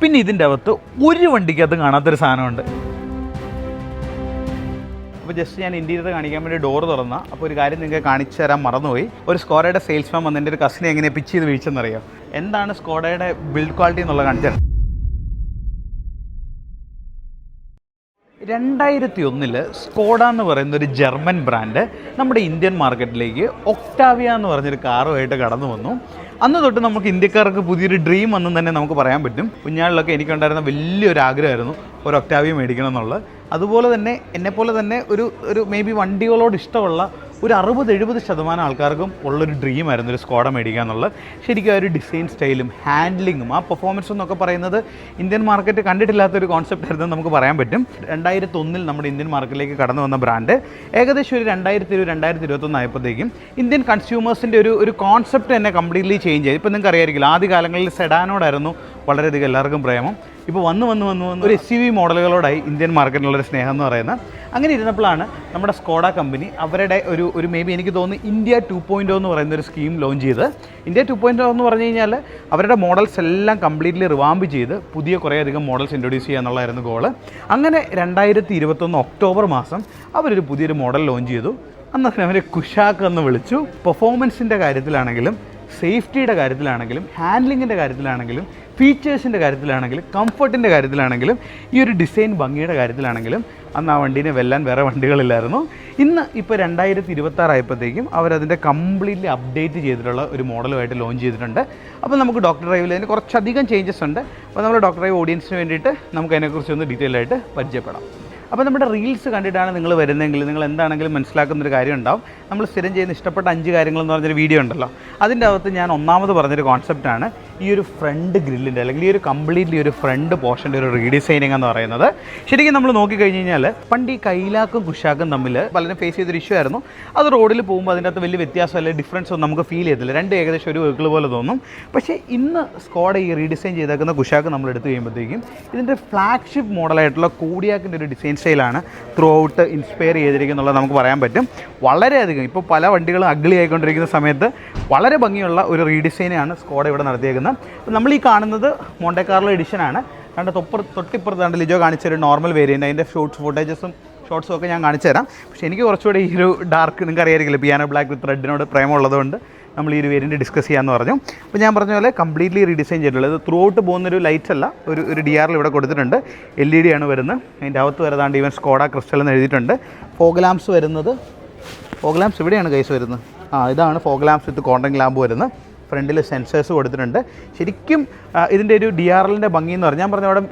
പിന്നെ ഇതിന്റെ അകത്ത് ഒരു വണ്ടിക്കകത്ത് കാണാത്തൊരു സാധനമുണ്ട്. അപ്പോൾ ജസ്റ്റ് ഞാൻ ഇന്റീരിയർ കാണിക്കാൻ വേണ്ടി ഡോർ തുറന്ന. അപ്പോൾ ഒരു കാര്യം നിങ്ങൾക്ക് കാണിച്ചു തരാൻ മറന്നുപോയി. ഒരു സ്കോഡയുടെ സെയിൽസ്മാൻ വന്ന് എന്റെ ഒരു കസിനെ എങ്ങനെ പിച്ച് ചെയ്ത് വീഴ്ചെന്നറിയോ എന്താണ് സ്കോഡയുടെ ബിൽഡ് ക്വാളിറ്റി എന്നുള്ളത് കാണിച്ചു തരാം. രണ്ടായിരത്തി ഒന്നിൽ സ്കോഡ എന്ന് പറയുന്ന ഒരു ജർമ്മൻ ബ്രാൻഡ് നമ്മുടെ ഇന്ത്യൻ മാർക്കറ്റിലേക്ക് ഒക്ടാവിയ എന്ന് പറഞ്ഞൊരു കാറുമായിട്ട് കടന്നു വന്നു. അന്ന് തൊട്ട് നമുക്ക് ഇന്ത്യക്കാർക്ക് പുതിയൊരു ഡ്രീം വന്നു തന്നെ നമുക്ക് പറയാൻ പറ്റും. കുഞ്ഞാളിലൊക്കെ എനിക്കുണ്ടായിരുന്ന വലിയൊരു ആഗ്രഹമായിരുന്നു ഒരു ഒക്ടാവിയ മേടിക്കണം എന്നുള്ളത് അതുപോലെ തന്നെ എന്നെപ്പോലെ തന്നെ ഒരു ഒരു മേ ബി വണ്ടികളോട് ഇഷ്ടമുള്ള ഒരു അറുപത് എഴുപത് ശതമാനം ആൾക്കാർക്കും ഉള്ളൊരു ഡ്രീമായിരുന്നു ഒരു സ്കോഡ മേടിക്കുക എന്നുള്ളത്. ശരിക്കും ആ ഒരു ഡിസൈൻ സ്റ്റൈലും ഹാൻഡ്ലിങ്ങും ആ പെർഫോമൻസും എന്നൊക്കെ പറയുന്നത് ഇന്ത്യൻ മാർക്കറ്റ് കണ്ടിട്ടില്ലാത്തൊരു കോൺസെപ്റ്റ് ആയിരുന്നു നമുക്ക് പറയാൻ പറ്റും. രണ്ടായിരത്തി ഒന്നിൽ നമ്മുടെ ഇന്ത്യൻ മാർക്കറ്റിലേക്ക് കടന്നു വന്ന ബ്രാൻഡ് ഏകദേശം ഒരു രണ്ടായിരത്തി ഇരുപത് രണ്ടായിരത്തി ഇരുപത്തൊന്ന് ആയപ്പോഴത്തേക്കും ഇന്ത്യൻ കൺസ്യൂമേഴ്സിന്റെ ഒരു ഒരു കോൺസെപ്റ്റ് തന്നെ കംപ്ലീറ്റ്ലി ചേഞ്ച് ആയി. ഇപ്പോൾ നിങ്ങൾക്ക് അറിയാമായിരിക്കില്ല ആദ്യ കാലങ്ങളിൽ സെഡാനോടായിരുന്നു വളരെയധികം എല്ലാവർക്കും പ്രേമം. ഇപ്പോൾ വന്ന് വന്ന് വന്ന് വന്ന് ഒരു എസ് വി മോഡലുകളോടായി ഇന്ത്യൻ മാർക്കറ്റിലുള്ളൊരു സ്നേഹം എന്ന് പറയുന്നത് അങ്ങനെ ഇരുന്നപ്പോഴാണ് നമ്മുടെ സ്കോഡ കമ്പനി അവരുടെ ഒരു ഒരു മേ ബി എനിക്ക് തോന്നുന്നു ഇന്ത്യ ടു പോയിന്റ് എന്ന് പറയുന്ന ഒരു സ്കീം ലോഞ്ച് ചെയ്ത് ഇന്ത്യ ടു പോയിന്റ് എന്ന് പറഞ്ഞു കഴിഞ്ഞാൽ അവരുടെ മോഡൽസ് എല്ലാം കംപ്ലീറ്റ്ലി റിവാമ്പ് ചെയ്ത് പുതിയ കുറേയധികം മോഡൽസ് ഇൻട്രൊഡ്യൂസ് ചെയ്യുക എന്നുള്ളതായിരുന്നു ഗോൾ അങ്ങനെ രണ്ടായിരത്തി ഇരുപത്തൊന്ന് ഒക്ടോബർ മാസം അവരൊരു പുതിയൊരു മോഡൽ ലോഞ്ച് ചെയ്തു. അന്ന് അവരെ കുഷാക്ക് എന്ന് വിളിച്ചു. പെർഫോമൻസിന്റെ കാര്യത്തിലാണെങ്കിലും സേഫ്റ്റിയുടെ കാര്യത്തിലാണെങ്കിലും ഹാൻഡ്ലിങ്ങിന്റെ കാര്യത്തിലാണെങ്കിലും ഫീച്ചേഴ്സിന്റെ കാര്യത്തിലാണെങ്കിലും കംഫർട്ടിന്റെ കാര്യത്തിലാണെങ്കിലും ഈ ഒരു ഡിസൈൻ ഭംഗിയുടെ കാര്യത്തിലാണെങ്കിലും അന്ന് ആ വണ്ടീനെ വെല്ലാൻ വേറെ വണ്ടികളില്ലായിരുന്നു. ഇന്ന് ഇപ്പോൾ രണ്ടായിരത്തി ഇരുപത്താറായപ്പോഴത്തേക്കും അവരതിന്റെ കംപ്ലീറ്റ്ലി അപ്ഡേറ്റ് ചെയ്തിട്ടുള്ള ഒരു മോഡലുമായിട്ട് ലോഞ്ച് ചെയ്തിട്ടുണ്ട്. അപ്പോൾ നമുക്ക് ഡോക്ടർ ഡ്രൈവിൽ അതിന് കുറച്ചധികം ചേഞ്ചസ് ഉണ്ട്. അപ്പോൾ നമ്മൾ ഡോക്ടർ ഡ്രൈവ് ഓഡിയൻസിന് വേണ്ടിയിട്ട് നമുക്ക് അതിനെക്കുറിച്ച് ഒന്ന് ഡീറ്റെയിൽ ആയിട്ട് പരിചയപ്പെടാം. അപ്പോൾ നമ്മുടെ റീൽസ് കണ്ടിട്ടാണ് നിങ്ങൾ വരുന്നതെങ്കിൽ നിങ്ങൾ എന്താണെങ്കിലും മനസ്സിലാക്കുന്ന ഒരു കാര്യം ഉണ്ടാവും നമ്മൾ സ്ഥിരം ചെയ്യുന്ന ഇഷ്ടപ്പെട്ട അഞ്ച് കാര്യങ്ങൾ എന്ന് പറഞ്ഞൊരു വീഡിയോ ഉണ്ടല്ലോ. അതിന്റെ അകത്ത് ഞാൻ ഒന്നാമത് പറഞ്ഞൊരു കോൺസെപ്റ്റാണ് ഈ ഒരു ഫ്രണ്ട് ഗ്രില്ലിന്റെ അല്ലെങ്കിൽ ഈ ഒരു കംപ്ലീറ്റ്ലി ഒരു ഫ്രണ്ട് പോർഷന്റെ ഒരു റീഡിസൈനിങ് എന്ന് പറയുന്നത്. ശരിക്കും നമ്മൾ നോക്കിക്കഴിഞ്ഞ് കഴിഞ്ഞാൽ പണ്ട് ഈ കൈലാക്കും കുഷാക്കും തമ്മിൽ പലരും ഫേസ് ചെയ്തൊരു ഇഷ്യൂ ആയിരുന്നു. അത് റോഡിൽ പോകുമ്പോൾ അതിന്റെ അകത്ത് വലിയ വ്യത്യാസം അല്ലെങ്കിൽ ഡിഫറൻസ് ഒന്നും നമുക്ക് ഫീൽ ചെയ്തില്ല രണ്ട് ഏകദേശം ഒരു വെഹിക്കിൾ പോലെ തോന്നും. പക്ഷേ ഇന്ന് സ്കോഡ് ഈ റീഡിസൈൻ ചെയ്തേക്കുന്ന കുഷാക്ക് നമ്മൾ എടുത്തു കഴിയുമ്പോഴത്തേക്കും ഇതിന്റെ ഫ്ലാഗ്ഷിപ്പ് മോഡലായിട്ടുള്ള കൂടിയാക്കിന്റെ ഒരു ഡിസൈൻ സ്റ്റൈലാണ് ത്രൂ ഔട്ട് ഇൻസ്പയർ ചെയ്തിരിക്കുന്നുള്ളത് നമുക്ക് പറയാൻ പറ്റും. വളരെയധികം ഇപ്പോൾ പല വണ്ടികളും അഗ്ലി ആയിക്കൊണ്ടിരിക്കുന്ന സമയത്ത് വളരെ ഭംഗിയുള്ള ഒരു റീഡിസൈനാണ് സ്കോഡ ഇവിടെ നടത്തിയേക്കുന്നത്. നമ്മൾ ഈ കാണുന്നത് മോണ്ടേക്കാർലോ എഡിഷനാണ് കണ്ട തൊപ്പർ തൊട്ടിപ്പുറത്ത് കണ്ട് ലിജോ കാണിച്ചൊരു നോർമൽ വേരിയന്റ് അതിന്റെ ഷോർട്ട്സ് ഫുട്ടേജസും ഷോർട്സും ഒക്കെ ഞാൻ കാണിച്ചു തരാം പക്ഷേ എനിക്ക് കുറച്ചുകൂടി ഈ ഒരു ഡാർക്ക് നിങ്ങൾക്ക് അറിയായിരിക്കില്ല പിയാനോ ബ്ലാക്ക് വിത്ത് റെഡിനോട് പ്രേമമുള്ളതുകൊണ്ട് നമ്മൾ ഈ ഒരു വേരിയന്റ് ഡിസ്കസ് ചെയ്യാമെന്ന് പറഞ്ഞു. അപ്പോൾ ഞാൻ പറഞ്ഞ പോലെ കംപ്ലീറ്റ്ലി റീഡിസൈൻ ചെയ്തിട്ടുള്ളത്. ത്രൂ ഔട്ട് പോകുന്നൊരു ലൈറ്റ് അല്ല. ഒരു ഒരു ഡി ആറിൽ ഇവിടെ കൊടുത്തിട്ടുണ്ട്. എൽ ഇ ഡി ആണ് വരുന്നത്. അതിന്റെ അകത്ത് വരുന്നതാണ്ട് ഈവൻ സ്കോഡ ക്രിസ്റ്റൽ എന്ന് എഴുതിയിട്ടുണ്ട്. ഫോഗ്ലാംസ് വരുന്നത്. ഫോഗ്ലാംസ് ഇവിടെയാണ് കൈസ് വരുന്നത്. ആ ഇതാണ് ഫോഗ്ലാംസ് വിത്ത് കോണ്ടൻ ലാമ്പ് വരുന്നത്. ഫ്രണ്ടിൽ സെൻസേഴ്സ് കൊടുത്തിട്ടുണ്ട്. ശരിക്കും ഇതിന്റെ ഒരു ഡി ആർ എല്ലിന്റെ ഭംഗി എന്ന് പറഞ്ഞു. ഞാൻ പറഞ്ഞു അവിടെ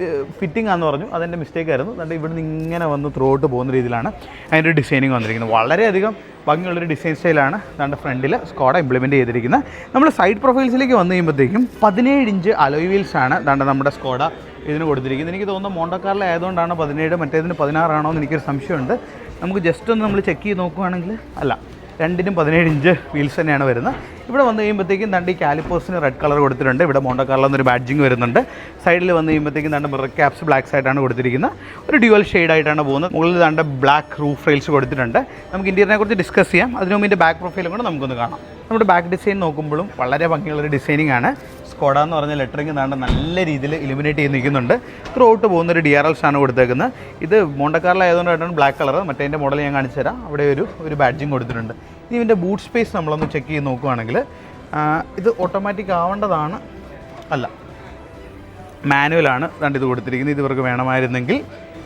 ഫിറ്റിംഗ് ആണെന്ന് പറഞ്ഞു. അതെന്റെ മിസ്റ്റേക്ക് ആയിരുന്നു. അതുകൊണ്ട് ഇവിടുന്ന് ഇങ്ങനെ വന്ന് ത്രൂ ഔട്ട് പോകുന്ന രീതിയിലാണ് അതിന്റെ ഡിസൈനിങ് വന്നിരിക്കുന്നത്. വളരെയധികം ഭംഗിയുള്ളൊരു ഡിസൈൻ സ്റ്റൈലാണ് നമ്മുടെ ഫ്രണ്ടിൽ സ്കോഡ ഇംപ്ലിമെന്റ് ചെയ്തിരിക്കുന്നത് നമ്മൾ സൈഡ് പ്രൊഫൈൽസിലേക്ക് വന്നു കഴിയുമ്പോഴത്തേക്കും പതിനേഴ് ഇഞ്ച് അലോയ് വീൽസ് ആണ് ദാണ്ട് നമ്മുടെ സ്കോഡ ഇതിന് കൊടുത്തിരിക്കുന്നത് എനിക്ക് തോന്നുന്നു മോണ്ടക്കാറിൽ ആയതുകൊണ്ടാണ് പതിനേഴ് മറ്റേതിന് പതിനാറാണോ എന്ന് എനിക്കൊരു സംശയമുണ്ട്. നമുക്ക് ജസ്റ്റ് ഒന്ന് നമ്മൾ ചെക്ക് ചെയ്ത് നോക്കുകയാണെങ്കിൽ അല്ല രണ്ടിനും പതിനേഴ് ഇഞ്ച് വീൽസ് തന്നെയാണ് വരുന്നത് ഇവിടെ വന്നു കഴിയുമ്പോഴത്തേക്കും ദണ്ട് ഈ കാലിപ്പോസിന് റെഡ് കളർ കൊടുത്തിട്ടുണ്ട്. ഇവിടെ മോണ്ടക്കാറിൽ എന്നൊരു ബാഡ്ജിങ് വരുന്നുണ്ട്. സൈഡിൽ വന്നു കഴിയുമ്പോഴത്തേക്കും ദണ്ട് മിറർ ക്യാപ്സ് ബ്ലാക്ക് സൈഡാണ് കൊടുത്തിരിക്കുന്നത്. ഒരു ഡ്യുവൽ ആയിട്ടാണ് പോകുന്നത്. മുകളിൽ ദണ്ട് ബ്ലാക്ക് റൂഫ് റെയിൽസ് കൊടുത്തിട്ടുണ്ട്. നമുക്ക് ഇന്ത്യനെ കുറിച്ച് ഡിസ്കസ് ചെയ്യാം. അതിനു മുമ്പ് ഇതിന്റെ ബാക്ക് പ്രൊഫൈലും കൂടെ നമുക്കൊന്ന് കാണാം. നമ്മുടെ ബാക്ക് ഡിസൈൻ നോക്കുമ്പോഴും വളരെ ഭംഗിയുള്ളൊരു ഡിസൈനിങ് ആണ്. സ്കോഡ എന്ന് പറഞ്ഞ ലെറ്ററിങ് നാണ്ട് നല്ല രീതിയിൽ ഇലിമിനേറ്റ് ചെയ്ത് നിൽക്കുന്നുണ്ട്. ത്രൂ ഔട്ട് പോകുന്ന ഒരു ഡി ആർ എൽ ആണ് കൊടുത്തേക്കുന്നത് ഇത് മോണ്ടക്കാറിലായതുകൊണ്ടാണ് ബ്ലാക്ക് കളർ മറ്റേതിന്റെ മോഡൽ ഞാൻ കാണിച്ചു തരാം. അവിടെ ഒരു ഒരു ബാഡ്ജിങ് കൊടുത്തിട്ടുണ്ട്. ഇനി ഇതിന്റെ ബൂട്ട് സ്പേസ് നമ്മളൊന്ന് ചെക്ക് ചെയ്ത് നോക്കുകയാണെങ്കിൽ ഇത് ഓട്ടോമാറ്റിക് ആവേണ്ടതാണ് അല്ല. മാനുവലാണ് രണ്ട് ഇത് കൊടുത്തിരിക്കുന്നത്. ഇത് ഇവർക്ക് വേണമായിരുന്നെങ്കിൽ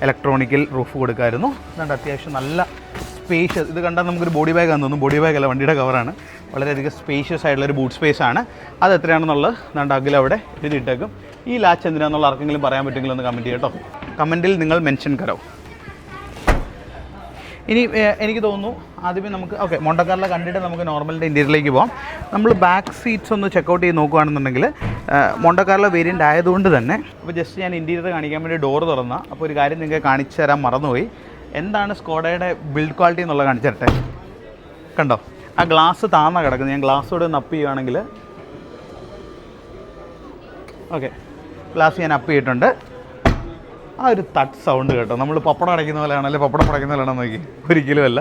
ഇലക്ട്രോണിക്കൽ റൂഫ് കൊടുക്കാമായിരുന്നു അതുകൊണ്ട് അത്യാവശ്യം നല്ല സ്പേഷ്യസ് ഇത് കണ്ടാൽ നമുക്കൊരു ബോഡി ബാഗ് ആണെന്ന് തോന്നുന്നു ബോഡി ബാഗ് അല്ല വണ്ടിയുടെ കവറാണ് വളരെയധികം സ്പേഷ്യസ് ആയിട്ടുള്ള ഒരു ബൂട്ട് സ്പേസ് ആണ്. അത് എത്രയാണെന്നുള്ളത് നമ്മുടെ അകിലവിടെ അവിടെ ഇതിലിട്ടേക്കും ഈ ലാച്ച് എന്തിനാണെന്നുള്ള ആർക്കെങ്കിലും പറയാൻ പറ്റുമെങ്കിൽ ഒന്ന് കമന്റ് ചെയ്യട്ടോ കമന്റിൽ നിങ്ങൾ മെൻഷൻ കരോ. ഇനി എനിക്ക് തോന്നുന്നു ആദ്യമേ നമുക്ക് ഓക്കെ മൊണ്ടക്കാറിലെ കണ്ടിട്ട് നമുക്ക് നോർമലിന്റെ ഇന്റീരിയറിലേക്ക് പോകാം നമ്മൾ ബാക്ക് സീറ്റ്സ് ഒന്ന് ചെക്കൗട്ട് ചെയ്ത് നോക്കുകയാണെന്നുണ്ടെങ്കിൽ മൊണ്ടക്കാറിലെ വേരിയന്റ് ആയതുകൊണ്ട് തന്നെ അപ്പോൾ ജസ്റ്റ് ഞാൻ ഇന്റീരിയർ കാണിക്കാൻ വേണ്ടി ഡോർ തുറന്ന അപ്പോൾ ഒരു കാര്യം നിങ്ങൾക്ക് കാണിച്ചു തരാൻ മറന്നുപോയി. എന്താണ് സ്കോഡയുടെ ബിൽഡ് ക്വാളിറ്റി എന്നുള്ളത് കാണിച്ചു തരട്ടെ? കണ്ടോ? ആ ഗ്ലാസ് താന്ന കിടക്കുന്നത് ഞാൻ ഗ്ലാസ്സോട് നപ്പ് ചെയ്യുകയാണെങ്കിൽ ഓക്കെ ഗ്ലാസ് ഞാൻ അപ്പ് ചെയ്തിട്ടുണ്ട്. ആ ഒരു തട്ട് സൗണ്ട് കേട്ടോ. നമ്മൾ പപ്പടം അടയ്ക്കുന്ന പോലെയാണ് അല്ലെങ്കിൽ പപ്പടം പടയ്ക്കുന്ന പോലെയാണോ നോക്കി. ഒരിക്കലും അല്ല.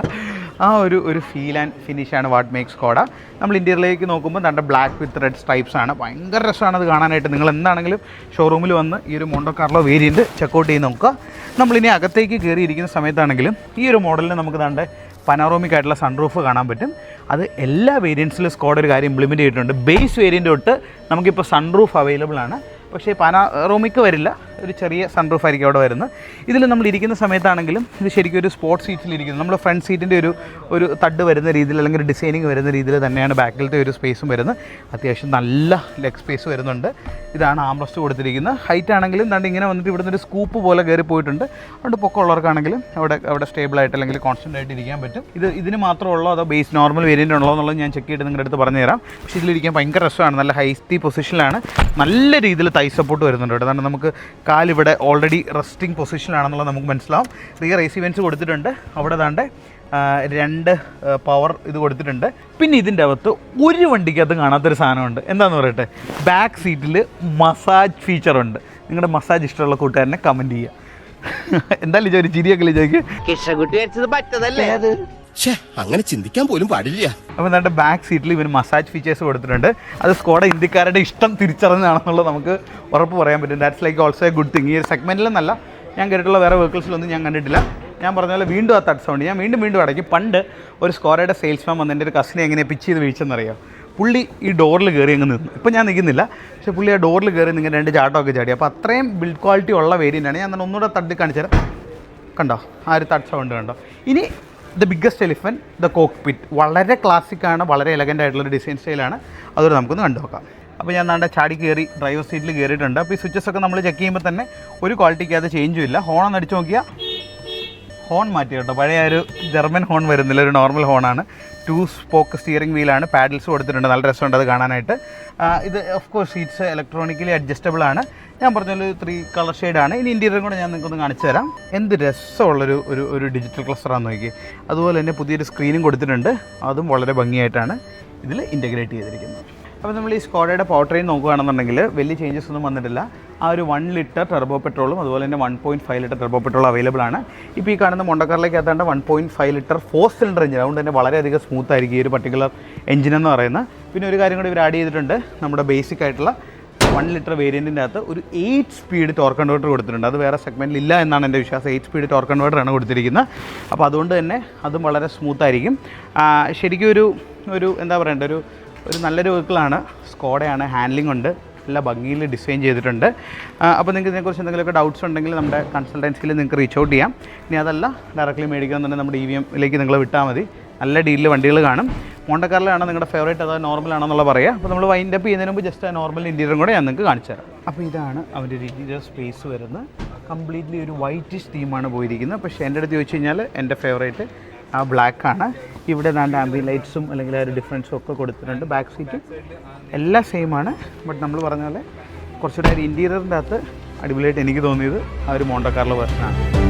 ആ ഒരു ഒരു ഫീൽ ആൻഡ് ഫിനിഷാണ് വാട്ട് മേക്സ് കോഡ നമ്മൾ ഇന്ത്യയിലേക്ക് നോക്കുമ്പോൾ നല്ല ബ്ലാക്ക് വിത്ത് റെഡ് സ്ട്രൈപ്സ് ആണ്. ഭയങ്കര രസമാണ് അത് കാണാനായിട്ട്. നിങ്ങൾ എന്താണെങ്കിലും ഷോറൂമിൽ വന്ന് ഈ ഒരു മോണ്ടോ കാർലോ വേരിയന്റ് ചെക്കൗട്ട് ചെയ്ത് നോക്കുക. നമ്മളിനി അകത്തേക്ക് കയറിയിരിക്കുന്ന സമയത്താണെങ്കിലും ഈ ഒരു മോഡലിന് നമുക്ക് ദാണ്ട് പനോറോമിക് ആയിട്ടുള്ള സൺറൂഫ് കാണാൻ പറ്റും. അത് എല്ലാ വേരിയൻസിലും സ്കോഡ് ഒരു കാര്യം ഇംപ്ലിമെന്റ് ചെയ്തിട്ടുണ്ട്. ബേസ് വേരിയന്റ് തൊട്ട് നമുക്കിപ്പോൾ സൺറൂഫ് അവൈലബിൾ ആണ്. പക്ഷേ പനോറോമിക് വരില്ല. ഒരു ചെറിയ സൺറൂഫ് ആയിരിക്കും അവിടെ വരുന്നത്. ഇതിൽ നമ്മൾ ഇരിക്കുന്ന സമയത്താണെങ്കിലും ഇത് ശരിക്കും ഒരു സ്പോർട്സ് സീറ്റിൽ ഇരിക്കുന്നു. നമ്മൾ ഫ്രണ്ട് സീറ്റിന്റെ ഒരു ഒരു തട്ട് വരുന്ന രീതിയിൽ അല്ലെങ്കിൽ ഒരു ഡിസൈനിങ് വരുന്ന രീതിയിൽ തന്നെയാണ് ബാക്കിലത്തെ ഒരു സ്പേസും വരുന്നത്. അത്യാവശ്യം നല്ല ലെഗ് സ്പേസ് വരുന്നുണ്ട്. ഇതാണ് ആംബ്രസ്റ്റ് കൊടുത്തിരിക്കുന്നത്. ഹൈറ്റ് ആണെങ്കിലും ദാണ്ട് ഇങ്ങനെ വന്നിട്ട് ഇവിടുന്ന് ഒരു സ്കൂപ്പ് പോലെ കയറി പോയിട്ടുണ്ട്. അതുകൊണ്ട് പൊക്കമുള്ളവർക്കാണെങ്കിലും അവിടെ അവിടെ സ്റ്റേബിൾ ആയിട്ട് അല്ലെങ്കിൽ കോൺസ്റ്റന്റ് ആയിട്ട് ഇരിക്കാൻ പറ്റും. ഇത് ഇതിന് മാത്രമുള്ളോ അതോ ബേസ് നോർമൽ വേരിയന്റ് ഉള്ളോ എന്നുള്ളത് ഞാൻ ചെക്ക് ചെയ്ത് നിങ്ങളുടെ അടുത്ത് പറഞ്ഞു തരാം പക്ഷേ ഇതിലിരിക്കാൻ ഭയങ്കര രസമാണ്. നല്ല ഹൈസ്റ്റി പൊസിഷനിലാണ് നല്ല രീതിയിൽ തൈ സപ്പോർട്ട് വരുന്നുണ്ട് കേട്ടോ. നമുക്ക് കാലിവിടെ ഓൾറെഡി റെസ്റ്റിംഗ് പൊസിഷനിലാണെന്നുള്ളത് നമുക്ക് മനസ്സിലാവും. റിയർ എ സി വെൻസ് കൊടുത്തിട്ടുണ്ട്. അവിടെ താണ്ട് രണ്ട് പവർ ഇത് കൊടുത്തിട്ടുണ്ട്. പിന്നെ ഇതിന്റെ അകത്ത് ഒരു വണ്ടിക്കകത്ത് കാണാത്തൊരു സാധനമുണ്ട്. എന്താണെന്ന് പറയട്ടെ? ബാക്ക് സീറ്റിൽ മസാജ് ഫീച്ചറുണ്ട് നിങ്ങളുടെ മസാജ് ഇഷ്ടമുള്ള കൂട്ടുകാരനെ കമന്റ് ചെയ്യുക. എന്തായാലും ചോദിച്ചു ചിരിയൊക്കെ ചോദിക്കും കൃഷ്ണകുട്ടി വെച്ചത് പറ്റതല്ലേ? അത് അങ്ങനെ ചിന്തിക്കാൻ പോലും പാടില്ല. അപ്പോൾ നമ്മുടെ ബാക്ക് സീറ്റിൽ ഇവർ മസാജ് ഫീച്ചേഴ്സ് കൊടുത്തിട്ടുണ്ട്. അത് സ്കോഡ ഇന്ത്യക്കാരുടെ ഇഷ്ടം തിരിച്ചറിഞ്ഞാണെന്നുള്ളത് നമുക്ക് ഉറപ്പ് പറയാൻ പറ്റും. That's like also a good thing ഈ ഒരു സെഗ്മെന്റിലെന്നല്ല ഞാൻ കേട്ടിട്ടുള്ള വേറെ വെഹിക്കിൾസിലൊന്നും ഞാൻ കണ്ടിട്ടില്ല. ഞാൻ പറഞ്ഞ പോലെ വീണ്ടും ആ തട്ട് സൗണ്ട് ഞാൻ വീണ്ടും വീണ്ടും അടയ്ക്കും പണ്ട് ഒരു സ്കോറയുടെ സെയിൽസ്മാൻ വന്ന് എന്റെ ഒരു കസിനെ എങ്ങനെ പിച്ച് ചെയ്ത് വീഴ്ചെന്നറിയാം? പുള്ളി ഈ ഡോറിൽ കയറി അങ്ങ് നിന്നു. ഇപ്പം ഞാൻ നിൽക്കുന്നില്ല. പക്ഷേ പുള്ളി ആ ഡോറിൽ കയറി നിങ്ങൾ രണ്ട് ചാട്ടമൊക്കെ ചാടി. അപ്പോൾ അത്രയും ബിൽഡ് ക്വാളിറ്റി ഉള്ള വേരിയന്റാണ് ഞാൻ ഒന്നുകൂടെ തട്ടി കാണിച്ചു തരാം. കണ്ടോ? ആ ഒരു തട്ട് സൗണ്ട് കണ്ടോ? ഇനി the biggest elephant the cockpit വളരെ ക്ലാസിക്കാണ് വളരെ എലഗന്റ് ആയിട്ടുള്ള ഡിസൈൻ സ്റ്റൈലാണ് അതുകൊണ്ട് നമുക്കൊന്ന് കണ്ടു നോക്കാം. അപ്പോൾ ഞാൻ നാണ്ട ചാടി കയറി ഡ്രൈവർ സീറ്റിൽ കയറിയിട്ടുണ്ട് അപ്പോൾ ഈ സ്വിച്ചസ് ഒക്കെ നമ്മൾ ചെക്ക് ചെയ്യുമ്പോൾ തന്നെ ഒരു ക്വാളിറ്റിക്ക് അത് ചേഞ്ചും ഇല്ല. ഹോൺ അടിച്ച് നോക്കിയാൽ ഹോൺ മാറ്റി കേട്ടോ പഴയ ഒരു ജർമ്മൻ ഹോൺ വരുന്നില്ല ഒരു നോർമൽ ഹോണാണ് ടു സ്പോക്ക് സ്റ്റിയറിംഗ് വീലാണ് പാഡിൽസ് കൊടുത്തിട്ടുണ്ട്. നല്ല രസമുണ്ട് അത് കാണാനായിട്ട്. ഇത് of course seats electronically adjustable ആണ്. ഞാൻ പറഞ്ഞൊരു ത്രീ കളർ ഷെയ്ഡാണ് ഇനി ഇന്റീരിയറും കൂടെ ഞാൻ നിങ്ങൾക്കൊന്ന് കാണിച്ചു തരാം. എന്ത് രസമുള്ളൊരു ഒരു ഒരു ഡിജിറ്റൽ ക്ലസ്റ്ററാന്ന് നോക്കി അതുപോലെ തന്നെ പുതിയൊരു സ്ക്രീനും കൊടുത്തിട്ടുണ്ട്. അതും വളരെ ഭംഗിയായിട്ടാണ് ഇതിൽ ഇന്റഗ്രേറ്റ് ചെയ്തിരിക്കുന്നത്. അപ്പോൾ നമ്മൾ ഈ സ്കോഡയുടെ പവർ ട്രെയിൻ നോക്കുകയാണെന്നുണ്ടെങ്കിൽ വലിയ ചേഞ്ചസ് ഒന്നും വന്നിട്ടില്ല. ആ ഒരു വൺ ലിറ്റർ ടെർബോ പെട്രോളും അതുപോലെ തന്നെ one point five litre turbo പെട്രോളും അവൈലബിൾ ആണ്. ഇപ്പോൾ ഈ കാണുന്ന മൊണ്ടക്കാറിലേക്ക് എത്താണ്ട് one point five litre four cylinder engine അതുകൊണ്ട് തന്നെ വളരെയധികം സ്മൂത്ത് ആയിരിക്കും ഈ ഒരു പർട്ടിക്കുലർ എഞ്ചിൻ എന്ന് പറയുന്നത്. പിന്നെ ഒരു കാര്യം കൂടി ഇവർ ആഡ് ചെയ്തിട്ടുണ്ട്. നമ്മുടെ ബേസിക് ആയിട്ടുള്ള വൺ ലിറ്റർ വേരിയന്റിന്റെ അകത്ത് ഒരു എയ്റ്റ് സ്പീഡ് ടോർക്ക് കൺവേർട്ടർ കൊടുത്തിട്ടുണ്ട്. അത് വേറെ സെഗ്മെന്റിൽ ഇല്ല എന്നാണ് എന്റെ വിശ്വാസം. എയ്റ്റ് സ്പീഡ് ടോർക്ക് കൺവേർട്ടറാണ് കൊടുത്തിരിക്കുന്നത്. അപ്പോൾ അതുകൊണ്ട് തന്നെ അതും വളരെ സ്മൂത്ത് ആയിരിക്കും. ശരിക്കും ഒരു ഒരു എന്താ പറയണ്ടേ ഒരു ഒരു നല്ലൊരു വെഹിക്കിളാണ്. സ്കോഡയാണ് ഹാൻഡ്ലിംഗ് ഉണ്ട്. നല്ല ഭംഗിയിൽ ഡിസൈൻ ചെയ്തിട്ടുണ്ട്. അപ്പോൾ നിങ്ങൾക്ക് ഇതിനെക്കുറിച്ച് എന്തെങ്കിലുമൊക്കെ ഡൗട്ട്സ് ഉണ്ടെങ്കിൽ നമ്മുടെ കൺസൾട്ടൻസിയിൽ നിങ്ങൾക്ക് റീച്ച് ഔട്ട് ചെയ്യാം. ഇനി അതല്ല ഡയറക്റ്റ്ലി മേടിക്കണമെന്നുണ്ടെങ്കിൽ നമ്മുടെ ഇ വി എമ്മിലേക്ക് നിങ്ങൾ വിട്ടാൽ മതി. നല്ല ഡീലിൽ വണ്ടികൾ കാണും. മോണ്ടക്കാറിലാണ് നിങ്ങളുടെ ഫേവറേറ്റ് അതോ നോർമൽ ആണെന്നുള്ള പറയുക അപ്പോൾ നമ്മൾ വൈൻഡ് അപ്പ് ചെയ്യുന്നതിന് മുമ്പ് ജസ്റ്റ് നോർമൽ ഇന്റീരിയറും കൂടെ ഞാൻ നിങ്ങൾക്ക് കാണിച്ചു തരാം. അപ്പോൾ ഇതാണ് അവന്റെ ഒരു ഇന്റീരിയർ സ്പേസ് വരുന്നത്. കംപ്ലീറ്റ്ലി ഒരു വൈറ്റിഷ് തീമാണ് പോയിരിക്കുന്നത്. പക്ഷേ എന്റെ അടുത്ത് ചോദിച്ചു കഴിഞ്ഞാൽ എന്റെ ഫേവറേറ്റ് ആ ബ്ലാക്ക് ആണ്. ഇവിടെ രണ്ട് ആംബി ലൈറ്റ്സും അല്ലെങ്കിൽ ആ ഒരു ഡിഫറൻസും ഒക്കെ കൊടുത്തിട്ടുണ്ട്. ബാക്ക് സീറ്റ് എല്ലാം സെയിം ആണ്. ബട്ട് നമ്മൾ പറഞ്ഞ പോലെ കുറച്ചുകൂടെ ഒരു ഇന്റീരിയറിന്റെ അകത്ത് അടിപൊളിയായിട്ട് എനിക്ക് തോന്നിയത് ആ ഒരു മോണ്ടക്കാറിലെ വെർഷനാണ്